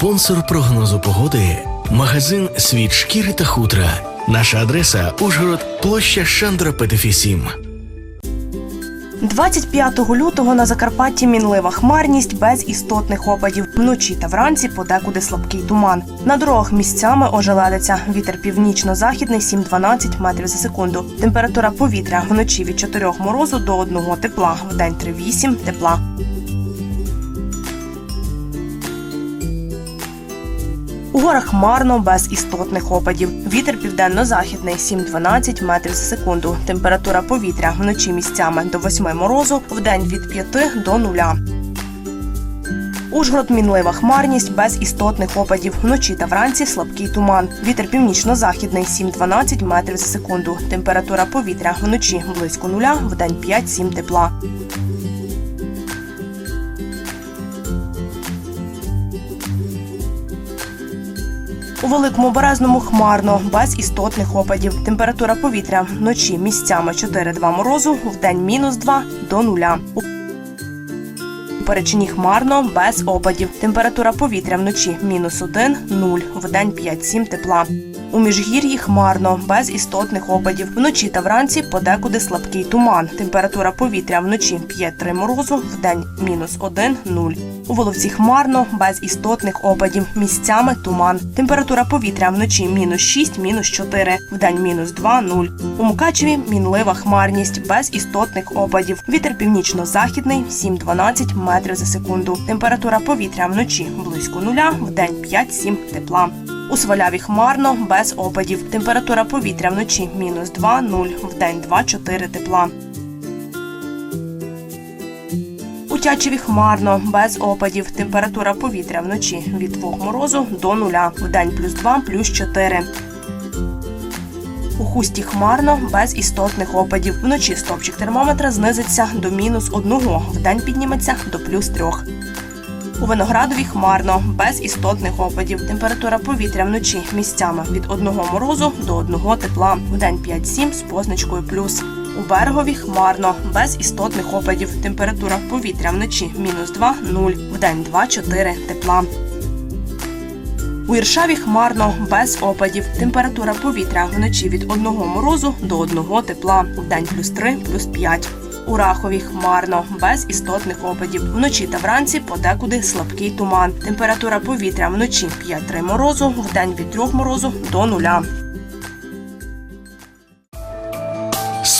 Спонсор прогнозу погоди магазин Світ шкіри та хутра. Наша адреса Ужгород, площа Шандра Петефі 7. 25 лютого на Закарпатті мінлива хмарність без істотних опадів. Вночі та вранці подекуди слабкий туман. На дорогах місцями ожеледиться. Вітер північно-західний 7-12 метрів за секунду. Температура повітря вночі від 4 морозу до 1 тепла. Вдень 3-8 тепла. У горах хмарно без істотних опадів. Вітер південно-західний 7-12 метрів за секунду. Температура повітря вночі місцями до 8 морозу, вдень від 5 до 0. Ужгород мінлива хмарність без істотних опадів. Вночі та вранці слабкий туман. Вітер північно-західний 7-12 метрів за секунду. Температура повітря вночі близько нуля, вдень 5-7 тепла. У великому березному хмарно, без істотних опадів. Температура повітря вночі місцями 4-2 морозу, вдень мінус 2 до нуля. У Перечині хмарно, без опадів. Температура повітря вночі мінус 1, 0, вдень 5-7 тепла. У міжгір'ї хмарно, без істотних опадів. Вночі та вранці подекуди слабкий туман. Температура повітря вночі 5-3 морозу, вдень мінус 1, 0. У Воловці хмарно, без істотних опадів. Місцями туман. Температура повітря вночі мінус 6, мінус 4, вдень мінус 2, 0. У Мукачеві мінлива хмарність, без істотних опадів. Вітер північно-західний 7-12 метрів за секунду. Температура повітря вночі близько нуля, вдень 5-7 тепла. У Сваляві хмарно, без опадів. Температура повітря вночі мінус 2, 0, вдень 2-4 тепла. У хмарно, без опадів. Температура повітря вночі від 2 морозу до нуля. Вдень плюс 2, плюс 4. У хусті хмарно, без істотних опадів. Вночі стопчик термометра знизиться до мінус 1, вдень підніметься до плюс 3. У виноградові хмарно, без істотних опадів. Температура повітря вночі місцями від 1 морозу до 1 тепла. Вдень 5-7 з позначкою плюс. У берегові хмарно, без істотних опадів. Температура повітря вночі мінус 2, 0, вдень 2-4 тепла. У Іршаві хмарно, без опадів. Температура повітря вночі від 1 морозу до 1 тепла. Вдень плюс 3, плюс 5. У Рахові хмарно, без істотних опадів. Вночі та вранці подекуди слабкий туман. Температура повітря вночі 5-3 морозу, вдень від 3 морозу до нуля.